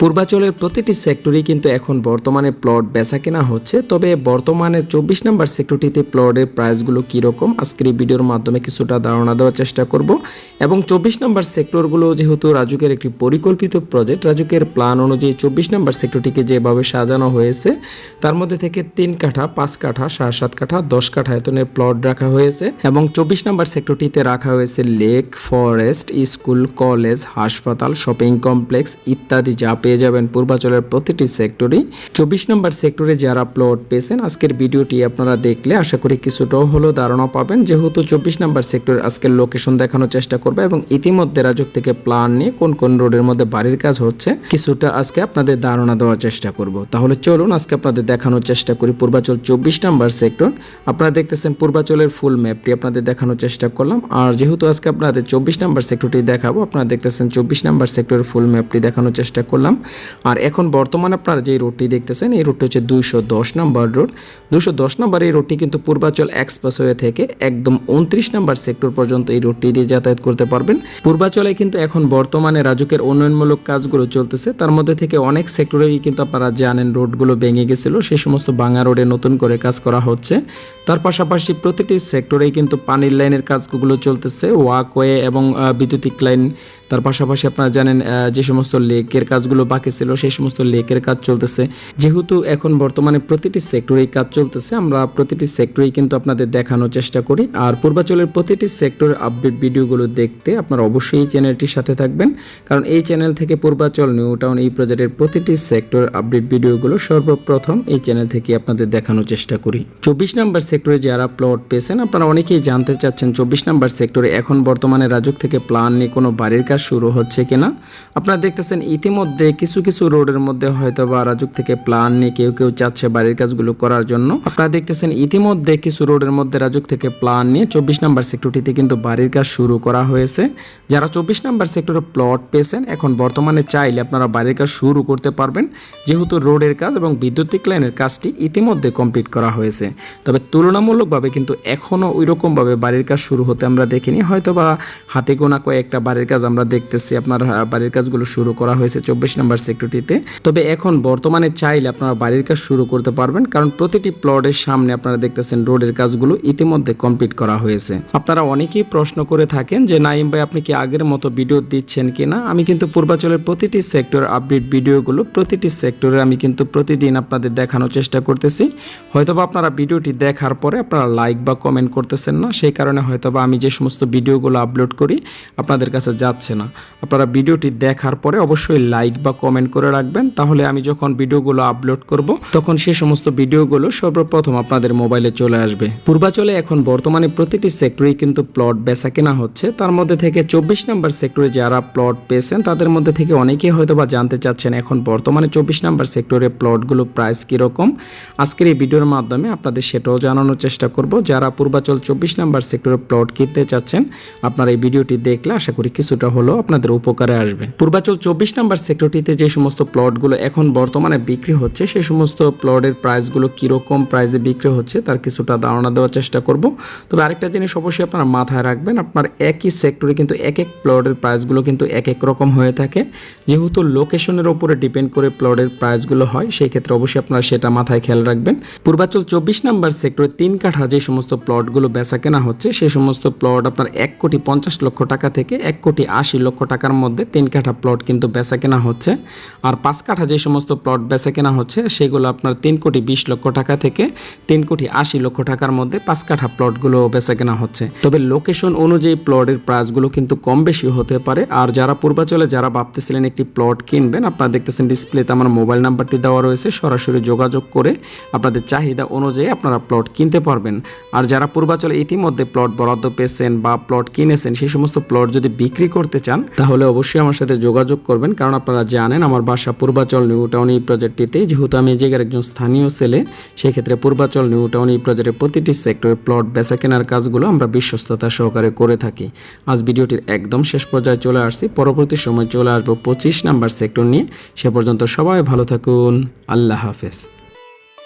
পূর্বাচলের প্রতিটি সেক্টরেই কিন্তু এখন বর্তমানে প্লট বেচা কেনা হচ্ছে। তবে বর্তমানে চব্বিশ নম্বর সেক্টরটিতে প্লটের প্রাইসগুলো কীরকম? আজকের এই ভিডিওর মাধ্যমে কিছুটা ধারণা দেওয়ার চেষ্টা করব। এবং চব্বিশ নম্বর সেক্টরগুলো যেহেতু রাজুকের একটি পরিকল্পিত প্রজেক্ট রাজুকের প্ল্যান অনুযায়ী চব্বিশ নম্বর সেক্টরটিকে যেভাবে সাজানো হয়েছে, তার মধ্যে থেকে তিন কাঠা, পাঁচ কাঠা, সাড়ে সাত কাঠা, দশ কাঠা আয়তনের প্লট রাখা হয়েছে। এবং চব্বিশ নম্বর সেক্টরটিতে রাখা হয়েছে লেক ফরেস্ট স্কুল কলেজ হাসপাতাল শপিং কমপ্লেক্স ইত্যাদি যা পেয়ে যাবেন পূর্বাচলের প্রতিটি সেক্টরেই। চব্বিশ নম্বর সেক্টরে যারা প্লট পেয়েছেন, আজকের ভিডিওটি আপনারা দেখলে আশা করি কিছুটাও হলেও ধারণা পাবেন। যেহেতু চব্বিশ নম্বর সেক্টরের আজকের লোকেশন দেখানোর চেষ্টা করবে এবং ইতিমধ্যে রাজক থেকে প্ল্যান নিয়ে কোন কোন রোডের মধ্যে বাড়ির কাজ হচ্ছে, কিছুটা আজকে আপনাদের ধারণা দেওয়ার চেষ্টা করব। তাহলে চলুন আজকে আপনাদের দেখানোর চেষ্টা করি পূর্বাচল চব্বিশ নম্বর সেক্টর। আপনারা দেখতেছেন পূর্বাচলের ফুল ম্যাপটি আপনাদের দেখানোর চেষ্টা করলাম। আর যেহেতু আজকে আপনাদের চব্বিশ নম্বর সেক্টরটি দেখাবো, আপনারা দেখতেছেন চব্বিশ নম্বর সেক্টরের ফুল ম্যাপটি দেখানোর চেষ্টা করলাম। আর এখন বর্তমানে আপনারা যে রোডটি দেখতেছেন, এই রোডটি হচ্ছে দুইশো দশ নম্বর রোড দুশো দশ নম্বর এই রোডটি কিন্তু পূর্বাচল এক্সপ্রেসওয়ে থেকে একদম উনত্রিশ নম্বর সেক্টর পর্যন্ত এই রোডটি দিয়ে যাতায়াত করতে পারবেন। পূর্বাচলে কিন্তু এখন বর্তমানে রাজুকের উন্নয়নমূলক কাজগুলো চলতেছে। তার মধ্যে থেকে অনেক সেক্টরেই কিন্তু আপনারা জানেন রোডগুলো ভেঙে গেছিল। সে সমস্ত ভাঙা রোডে নতুন করে কাজ করা হচ্ছে। তার পাশাপাশি প্রতিটি সেক্টরেই কিন্তু পানির লাইনের কাজগুলো চলতেছে। ওয়াকওয়ে এবং বিদ্যুতিক লাইন তার পাশাপাশি আপনারা জানেন যে সমস্ত লেকের কাজগুলো বাকি ছিল, সেই সমস্ত লেকের কাজ চলতেছে। যেহেতু এখন বর্তমানে প্রতিটি সেক্টরেই কাজ চলতেছে, আমরা প্রতিটি সেক্টরেই কিন্তু আপনাদের দেখানোর চেষ্টা করি। আর পূর্বাচলের প্রতিটি সেক্টরের আপডেট ভিডিওগুলো দেখতে আপনারা অবশ্যই এই চ্যানেলটির সাথে থাকবেন। কারণ এই চ্যানেল থেকে পূর্বাচল নিউ টাউন এই প্রজেক্টের প্রতিটি সেক্টর আপডেট ভিডিওগুলো সর্বপ্রথম এই চ্যানেল থেকে আপনাদের দেখানোর চেষ্টা করি। চব্বিশ নম্বর সেক্টরে যারা প্লট পেয়েছেন, আপনারা অনেকেই জানতে চাচ্ছেন, চব্বিশ নম্বর সেক্টরে এখন বর্তমানে রাজুক থেকে প্ল্যান নিয়ে কোনো বাড়ির কাজ শুরু হচ্ছে কিনা? আপনারা দেখতেছেন ইতিমধ্যে কিছু কিছু রোডের মধ্যে হয়তো বা রাজুক থেকে প্ল্যান নিয়ে কেউ কেউ চাচ্ছে বাড়ির কাজগুলো করার জন্য। আপনারা দেখতেছেন ইতিমধ্যে কিছু রোডের মধ্যে রাজুক থেকে প্ল্যান নিয়ে চব্বিশ নম্বর সেক্টরটিতে কিন্তু বাড়ির কাজ শুরু করা হয়েছে। যারা চব্বিশ নম্বর সেক্টরে প্লট পেয়েছেন, এখন বর্তমানে চাইলে আপনারা বাড়ির কাজ শুরু করতে পারবেন। যেহেতু রোডের কাজ এবং বিদ্যুতিক লাইনের কাজটি ইতিমধ্যে কমপ্লিট করা হয়েছে। তবে তুলনামূলকভাবে কিন্তু এখনও ওই রকমভাবে বাড়ির কাজ শুরু হতে আমরা দেখিনি। হয়তো বা হাতে গোনা কয়েকটা বাড়ির কাজ আমরা দেখতেছি আপনার বাড়ির কাজগুলো শুরু করা হয়েছে চব্বিশ নম্বর সেক্টরটিতে তবে এখন বর্তমানে চাইলে আপনারা বাড়ির কাজ শুরু করতে পারবেন, কারণ প্রতিটি প্লটের সামনে আপনারা দেখতেছেন রোডের কাজগুলো ইতিমধ্যে কমপ্লিট করা হয়েছে। আপনারা অনেকেই প্রশ্ন করে থাকেন যে নাইম ভাই, আপনি কি আগের মতো ভিডিও দিচ্ছেন কিনা আমি কিন্তু পূর্বাচলের প্রতিটি সেক্টর আপডেট ভিডিওগুলো প্রতিটি সেক্টরে আমি কিন্তু প্রতিদিন আপনাদের দেখানোর চেষ্টা করতেছি। হয়তোবা আপনারা ভিডিওটি দেখার পরে আপনারা লাইক বা কমেন্ট করতেছেন না, সেই কারণে হয়তোবা আমি যে সমস্ত ভিডিওগুলো আপলোড করি, আপনাদের কাছে যাচ্ছে আপনারা ভিডিওটি দেখার পরে অবশ্যই লাইক বা কমেন্ট করে রাখবেন। তাহলে আমি যখন ভিডিওগুলো আপলোড করব, তখন সেই সমস্ত ভিডিওগুলো সর্বপ্রথম আপনাদের মোবাইলে চলে আসবে। পূর্বাচলে এখন বর্তমানে প্রতিটি সেক্টরেই কিন্তু প্লট বেচা কেনা হচ্ছে। তার মধ্যে থেকে চব্বিশ নম্বর সেক্টরে যারা প্লট পেয়েছেন, তাদের মধ্যে থেকে অনেকেই হয়তো বা জানতে চাচ্ছেন, এখন বর্তমানে চব্বিশ নম্বর সেক্টরে প্লটগুলো প্রাইস কীরকম? আজকের এই ভিডিওর মাধ্যমে আপনাদের সেটাও জানানোর চেষ্টা করব। যারা পূর্বাচল চব্বিশ নম্বর সেক্টরে প্লট কিনতে চাচ্ছেন, আপনারা এই ভিডিওটি দেখলে আশা করি কিছুটা হলেও আপনাদের উপকারে আসবে। পূর্বাচল চব্বিশ নম্বর সেক্টরটিতে যে সমস্ত প্লটগুলো এখন বর্তমানে বিক্রি হচ্ছে সেই সমস্ত প্লটের প্রাইসগুলো কীরকম প্রাইসে বিক্রি হচ্ছে তার কিছুটা ধারণা দেওয়ার চেষ্টা করব। তবে আরেকটা জিনিস অবশ্যই আপনারা মাথায় রাখবেন, আপনার একই সেক্টরে কিন্তু এক এক প্লটের প্রাইসগুলো কিন্তু এক এক রকম হয়ে থাকে। যেহেতু লোকেশনের উপরে ডিপেন্ড করে প্লটের প্রাইসগুলো হয়, সেই ক্ষেত্রে অবশ্যই আপনারা সেটা মাথায় খেয়াল রাখবেন। পূর্বাচল চব্বিশ নম্বর সেক্টরে তিন কাঠা যে সমস্ত প্লটগুলো বেচা কেনা হচ্ছে সেই সমস্ত প্লট আপনার এক কোটি পঞ্চাশ লক্ষ টাকা থেকে এক কোটি আশি লক্ষ টাকার মধ্যে তিন কাঠা প্লট কিন্তু বেচা কেনা হচ্ছে। আর পাঁচ কাঠা যে সমস্ত প্লট বেচা কেনা হচ্ছে, সেগুলো আপনার তিন কোটি বিশ লক্ষ টাকা থেকে তিন কোটি আশি লক্ষ টাকার মধ্যে পাঁচ কাঠা প্লটগুলো বেচা কেনা হচ্ছে। তবে লোকেশন অনুযায়ী প্লটের প্রাইসগুলো কিন্তু কম বেশি হতে পারে। আর যারা পূর্বাচলে যারা ভাবতেছিলেন একটি প্লট কিনবেন, আপনারা দেখতেছেন ডিসপ্লেতে আমার মোবাইল নাম্বারটি দেওয়া রয়েছে। সরাসরি যোগাযোগ করে আপনাদের চাহিদা অনুযায়ী আপনারা প্লট কিনতে পারবেন। আর যারা পূর্বাচলে ইতিমধ্যে প্লট বরাদ্দ পেয়েছেন বা প্লট কিনেছেন সেই সমস্ত প্লট যদি বিক্রি করতে চান, তাহলে অবশ্যই আমার সাথে যোগাযোগ করবেন। কারণ আপনারা জানেন, আমার বাসা পূর্বাচল নিউ টাউন এই প্রজেক্টটিতে। যেহেতু আমি এই জায়গার একজন স্থানীয় ছেলে সেই ক্ষেত্রে পূর্বাচল নিউ টাউন এই প্রজেক্টের প্রতিটি সেক্টরে প্লট, বেচা কেনার কাজগুলো আমরা বিশ্বস্ততা সহকারে করে থাকি। আজ ভিডিওটির একদম শেষ পর্যায়ে চলে আসছি। পরবর্তী সময় চলে আসব পঁচিশ নাম্বার সেক্টর নিয়ে। সে পর্যন্ত সবাই ভালো থাকুন। আল্লাহ হাফেজ।